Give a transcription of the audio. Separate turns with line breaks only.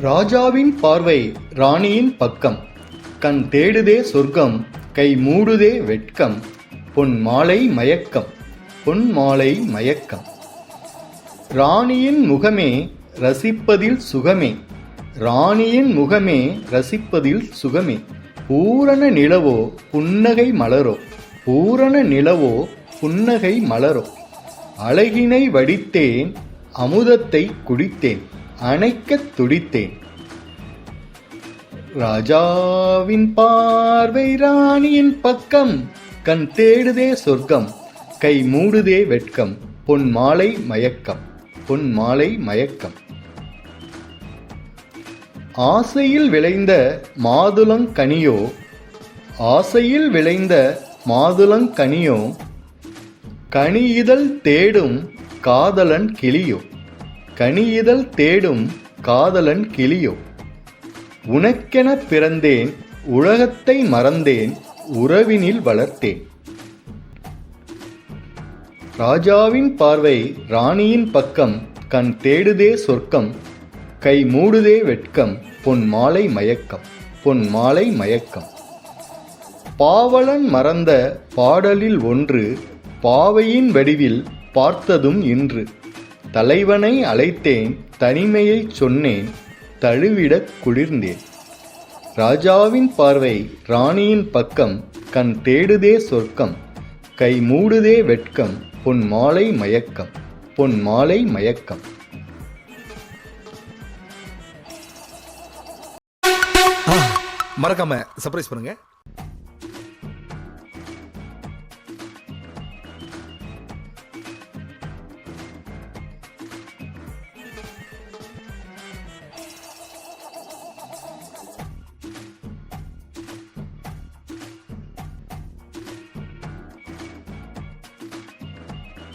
ராஜாவின் பார்வை ராணியின் பக்கம். கண் தேடுதே சொர்க்கம் கை மூடுதே வெட்கம். பொன் மாலை மயக்கம் பொன் மாலை மயக்கம். ராணியின் முகமே ரசிப்பதில் சுகமே. ராணியின் முகமே ரசிப்பதில் சுகமே. பூரண நிலவோ புன்னகை மலரோ. பூரண நிலவோ புன்னகை மலரோ. அழகினை வடித்தேன் அமுதத்தை குடித்தேன். அணைக்கத் துடித்தேன். ராஜாவின் பார்வை ராணியின் பக்கம் கண் தேடுதே சொர்க்கம் கை மூடுதே வெட்கம் பொன் மாலை மயக்கம் பொன் மாலை மயக்கம். ஆசையில் விளைந்த மாதுளங்கனியோ ஆசையில் விளைந்த மாதுளங்கனியோ கனியிதழ் தேடும் காதலன் கிளியோ. கனியிதழ் தேடும் காதலன் கிளியோ? உனக்கென பிறந்தேன் உலகத்தை மறந்தேன் உறவினில் வளர்த்தேன். ராஜாவின் பார்வை ராணியின் பக்கம் கண் தேடுதே சொர்க்கம் கை மூடுதே வெட்கம் பொன் மாலை மயக்கம் பொன் மாலை மயக்கம். பாவலன் மறந்த பாடலில் ஒன்று பாவையின் வடிவில் பார்த்ததும் இன்று. தலைவனை அழைத்தேன் தனிமையைச் சொன்னேன் தழுவிடக் குளிர்ந்தேன். ராஜாவின் பார்வை ராணியின் பக்கம் கண் தேடுதே சொர்க்கம் கை மூடுதே வெட்கம் பொன் மாலை மயக்கம் பொன் மாலை மயக்கம்.
மறக்காம சர்ப்ரைஸ் பண்ணுங்க.